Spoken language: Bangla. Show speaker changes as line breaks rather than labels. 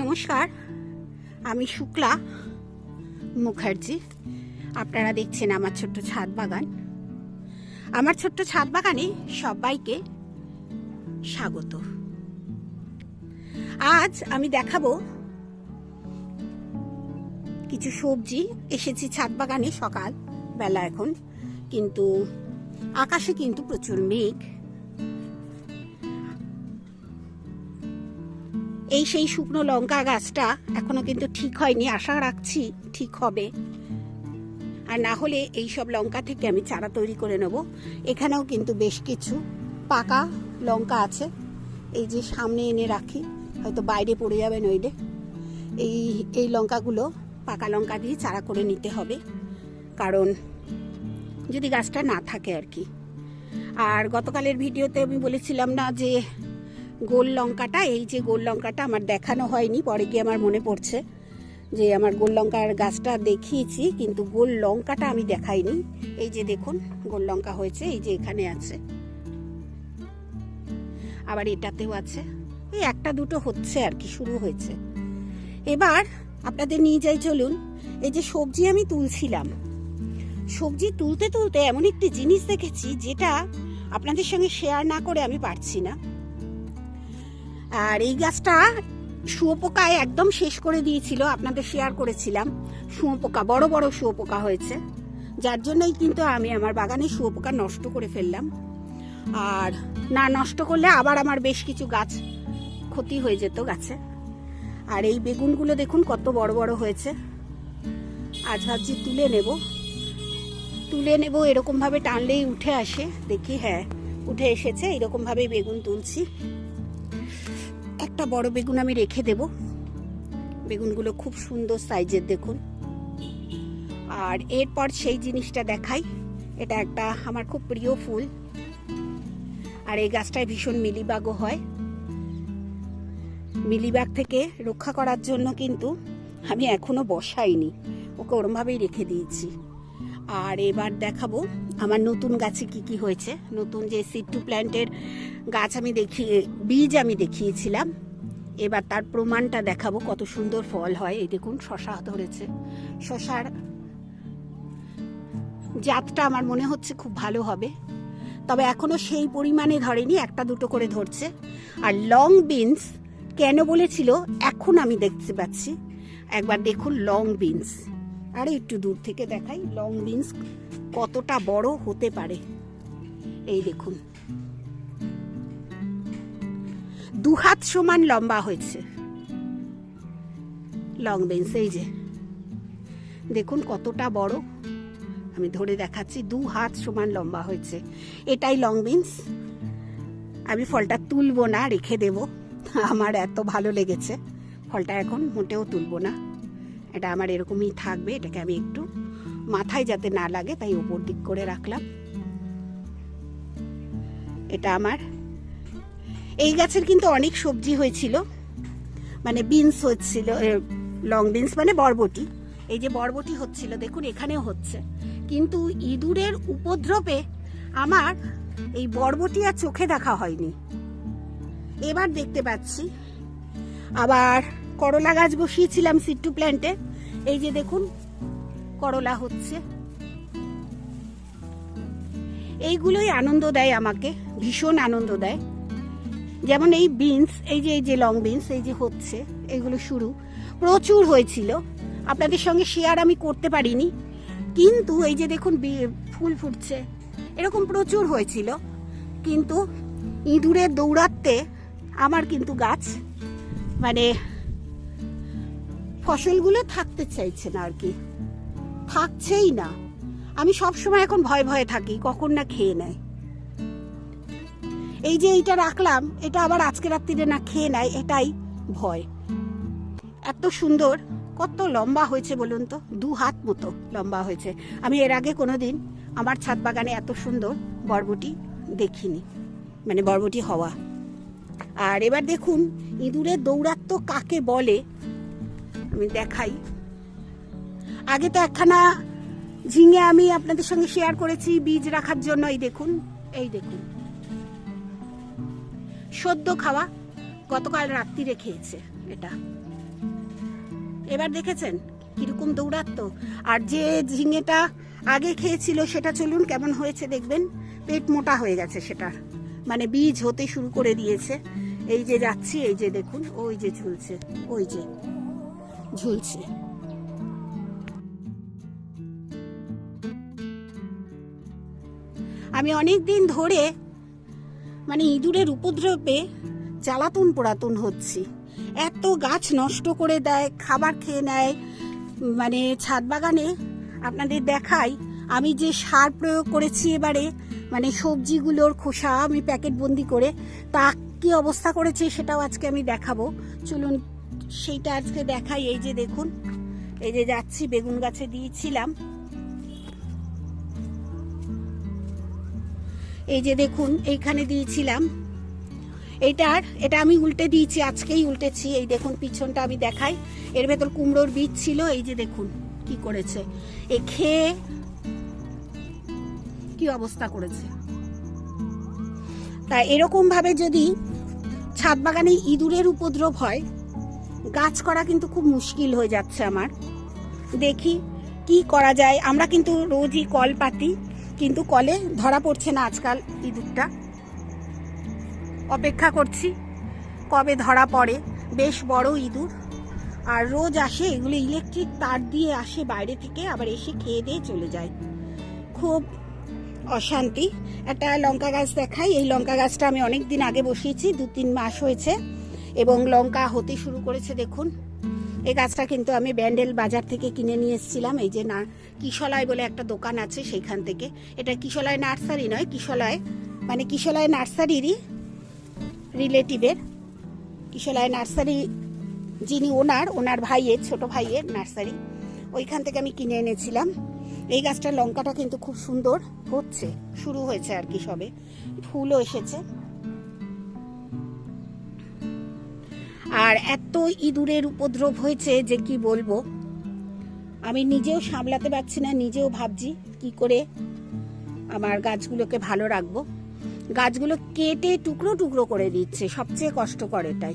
নমস্কার, আমি শুক্লা মুখার্জি। আপনারা দেখছেন আমার ছোট্ট ছাদ বাগান। আমার ছোট্ট ছাদ বাগানে সবাইকে স্বাগত। আজ আমি দেখাবো কিছু সবজি। এসেছি ছাদ বাগানে সকাল বেলা এখন, কিন্তু আকাশে কিন্তু প্রচুর মেঘ। এই সেই শুকনো লঙ্কা গাছটা এখনও কিন্তু ঠিক হয়নি, আশা রাখছি ঠিক হবে। আর না হলে এই সব লঙ্কা থেকে আমি চারা তৈরি করে নেব। এখানেও কিন্তু বেশ কিছু পাকা লঙ্কা আছে। এই যে সামনে এনে রাখি, হয়তো বাইরে পড়ে যাবে নইলে। এই এই লঙ্কাগুলো পাকা লঙ্কা দিয়ে চারা করে নিতে হবে। কারণ যদি গাছটা না থাকে আর কি। আর গতকালের ভিডিওতে আমি বলেছিলাম না যে গোল লঙ্কাটা, এই যে গোল লঙ্কাটা আমার দেখানো হয়নি, পরে গিয়ে আমার মনে পড়ছে যে আমার গোল লঙ্কার গাছটা দেখিয়েছি, কিন্তু গোল লঙ্কাটা আমি দেখাইনি। এই যে দেখুন, গোল লঙ্কা হয়েছে, এই যে এখানে আছে। আবার এটাতেও আছে। এই একটা দুটো হচ্ছে আর কি, শুরু হয়েছে। এবার আপনাদের নিয়ে যাই, চলুন। এই যে সবজি আমি তুলছিলাম। সবজি তুলতে তুলতে এমন একটি জিনিস দেখেছি, যেটা আপনাদের সঙ্গে শেয়ার না করে আমি পারছি না। আর এই গাছটা শুয়োপোকায় একদম শেষ করে দিয়েছিল, আপনাদের শেয়ার করেছিলাম। শুয়োপোকা, বড় বড় শুয়োপোকা হয়েছে। যার জন্যই কিন্তু আমি আমার বাগানে শুয়োপোকা নষ্ট করে ফেললাম। আর না নষ্ট করলে আবার আমার বেশ কিছু গাছ ক্ষতি হয়ে যেত গাছে। আর এই বেগুনগুলো দেখুন কত বড় বড় হয়েছে। আজ ভাবছি তুলে নেব। তুলে নেব, এরকমভাবে টানলেই উঠে আসে। দেখি হ্যাঁ উঠে এসেছে, এরকমভাবেই বেগুন তুলছি। একটা বড় বেগুন আমি রেখে দেব। বেগুনগুলো খুব সুন্দর সাইজের দেখুন। আর এরপর সেই জিনিসটা দেখাই। এটা একটা আমার খুব প্রিয় ফুল। আর এই গাছটায় ভীষণ মিলিবাগও হয়। মিলিবাগ থেকে রক্ষা করার জন্য কিন্তু আমি এখনও বসাইনি। ওকে ওরমভাবেই রেখে দিয়েছি। আর এবার দেখাবো আমার নতুন গাছে কি কি হয়েছে। নতুন যে সিড টু প্ল্যান্টের গাছ আমি দেখিয়ে, বীজ আমি দেখিয়েছিলাম। এবার তার প্রমাণটা দেখাবো কত সুন্দর ফল হয়। এই দেখুন, শশা ধরেছে। শশার জাতটা আমার মনে হচ্ছে খুব ভালো হবে। তবে এখনও সেই পরিমাণে ধরেনি, একটা দুটো করে ধরছে। আর লং বিনস কেন বলেছিল, এখন আমি দেখতে পাচ্ছি। একবার দেখুন লং বিনস। আরে, একটু দূর থেকে দেখাই, লং বিনস কতটা বড় হতে পারে। এই দেখুন। দু হাত সমান লম্বা হয়েছে। লং বেঞ্চ, এই যে। দেখুন কতটা বড়। আমি ধরে দেখাচ্ছি দু হাত সমান লম্বা হয়েছে। এটাই লং বিনস আমি ফলটা তুলবো না, রেখে দেব। আমার এত ভালো লেগেছে। ফলটা এখন মোটেও তুলবো না। এটা আমার এরকমই থাকবে, এটাকে আমি একটু মাথায় যাতে না লাগে, তাই উপর দিক করে রাখলাম। এটা আমার এই গাছের কিন্তু অনেক সবজি হয়েছিল। মানে বিনস হচ্ছিল লং বিনস মানে বরবটি। এই যে বরবটি হচ্ছিল, দেখুন, এখানেও হচ্ছে। কিন্তু ইঁদুরের উপদ্রবে আমার এই বরবটি আর চোখে দেখা হয়নি। এবার দেখতে পাচ্ছি। আবার করলা গাছ বসিয়েছিলাম সিট্টু প্ল্যান্টে এই যে দেখুন, করলা হচ্ছে। এইগুলোই আনন্দ দেয় আমাকে, ভীষণ আনন্দ দেয়। যেমন এই বিনস এই যে এই যে লং বিনস এই যে হচ্ছে, এগুলো শুরু। প্রচুর হয়েছিল। আপনাদের সঙ্গে শেয়ার আমি করতে পারিনি। কিন্তু এই যে দেখুন ফুল ফুটছে। এরকম প্রচুর হয়েছিল। কিন্তু ইঁদুরের দৌড়াতে আমার কিন্তু গাছ মানে ফসলগুলো থাকতে চাইছে না আর কি। থাকছেই না। আমি সব সময় এখন ভয় ভয়ে থাকি, কখন না খেয়ে নেয়। এই যে এইটা রাখলাম, এটা আবার আজকে রাত্রিরে না খেয়ে নেয়, এটাই ভয়। এত সুন্দর, কত লম্বা হয়েছে বলুন তো? দু হাত মতো লম্বা হয়েছে। আমি এর আগে কোনো দিন আমার ছাদ বাগানে এত সুন্দর বরবটি দেখিনি মানে বরবটি হওয়া। আর এবার দেখুন, ইঁদুরের দৌড়াত্ম কাকে বলে? আমি দেখাই। আগে তো একখানা ঝিঙে আমি আপনাদের সঙ্গে শেয়ার করেছি, বীজ রাখার জন্য এই দেখুন এই দেখুন। সদ্য খাওয়া গতকাল রাত্রিরে খেয়েছে এটা। এবার দেখেছেন কীরকম দৌড়াতো আর যে ঝিঙেটা আগে খেয়েছিল সেটা চলুন কেমন হয়েছে দেখবেন। পেট মোটা হয়ে গেছে সেটার মানে বীজ হতে শুরু করে দিয়েছে। এই যে যাচ্ছি, এই যে দেখুন, ওই যে ঝুলছে, ওই যে ঝুলছে। আমি অনেক দিন ধরে মানে ইঁদুরের উপদ্রবে জ্বালাতন পোড়াতন হচ্ছি। এত গাছ নষ্ট করে দেয়, খাবার খেয়ে নেয় মানে ছাদ বাগানে আপনাদের দেখাই, আমি যে সার প্রয়োগ করেছি এবারে মানে সবজিগুলোর খোসা আমি প্যাকেট বন্দি করে, তা কি অবস্থা করেছে সেটাও আজকে আমি দেখাবো। চলুন, সেইটা আজকে দেখাই, এই যে দেখুন, এই যে যাচ্ছি, বেগুন গাছে দিয়েছিলাম। এই যে দেখুন, এইখানে দিয়েছিলাম। এইটার এটা আমি উল্টে দিয়েছি, আজকেই উল্টেছি। এই দেখুন, পিছনটা আমি দেখাই। এর ভেতর কুমড়োর বীজ ছিল, এই যে দেখুন কি করেছে। এ খেয়ে কি অবস্থা করেছে। তা এরকম ভাবে যদি ছাদ বাগানে ইঁদুরের উপদ্রব হয়, গাছ করা কিন্তু খুব মুশকিল হয়ে যাচ্ছে আমার। দেখি কি করা যায়। আমরা কিন্তু রোজই কল পাতি কিন্তু কলে ধরা পড়ছে না আজকাল ইঁদুরটা। অপেক্ষা করছি কবে ধরা পড়ে। বেশ বড় ইঁদুর। আর রোজ আসে এগুলো ইলেকট্রিক তার দিয়ে আসে বাইরে থেকে, আবার এসে খেয়ে দিয়ে চলে যায়। খুব অশান্তি। একটা লঙ্কা গাছ দেখাই। এই লঙ্কা গাছটা আমি অনেক দিন আগে বসিয়েছি দু তিন মাস হয়েছে। এবং লঙ্কা হতে শুরু করেছে, দেখুন। এই গাছটা কিন্তু আমি ব্যান্ডেল বাজার থেকে কিনে নিয়ে এসেছিলাম, এই যে না, কিশলায় বলে একটা দোকান আছে সেইখান থেকে। এটা কিশলায় নার্সারি নয়, কিশলায় মানে কিশলায় নার্সারিরই রিলেটিভের। কিশলায় নার্সারি যিনি ওনার ওনার ভাইয়ের, ছোট ভাইয়ের নার্সারি, ওইখান থেকে আমি কিনে এনেছিলাম। এই গাছটার লঙ্কাটা কিন্তু খুব সুন্দর হচ্ছে, শুরু হয়েছে আর কি সবে। ফুলও এসেছে। আর এত ইঁদুরের উপদ্রব হয়েছে যে কি বলব? আমি নিজেও সামলাতে পারছি না, নিজেও ভাবছি কি করে আমার গাছগুলোকে ভালো রাখব। গাছগুলো কেটে টুকরো টুকরো করে দিচ্ছে, সবচেয়ে কষ্টকর এটাই।